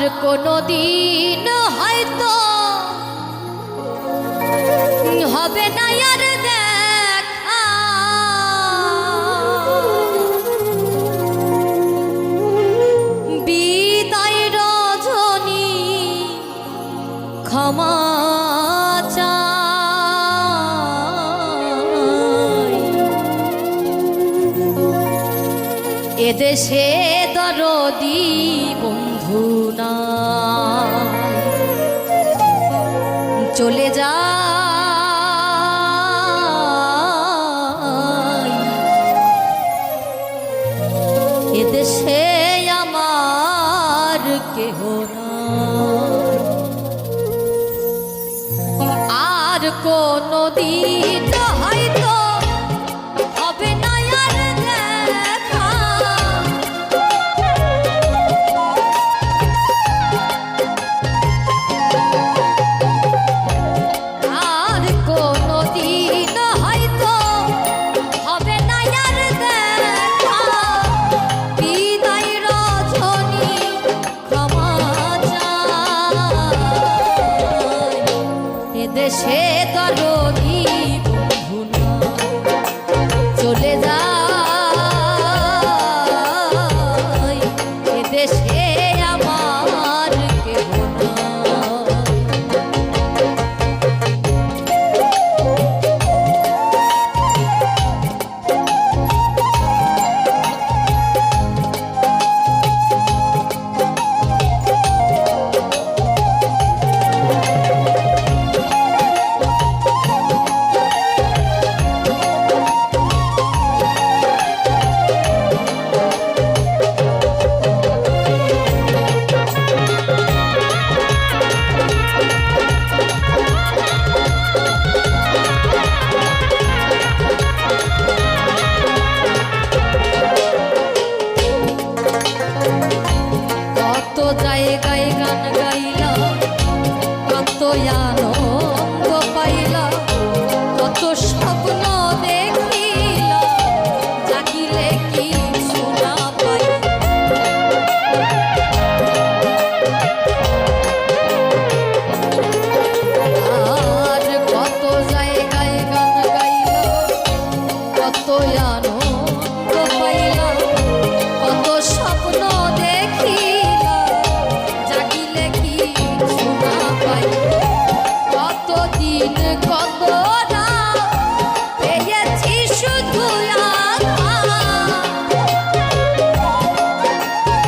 আর কোনো দিন হয়তো হবে না আর দেখা। বিদায় রজনী ক্ষমা এদেশে দরদি বন্ধু না চলে যা এদেশে আমার কেহ। আর কোনো দিন দেশে দরদি চলে যায় দেশে জায়গায় গান গাইলাম কত আনন্দ পাইলাম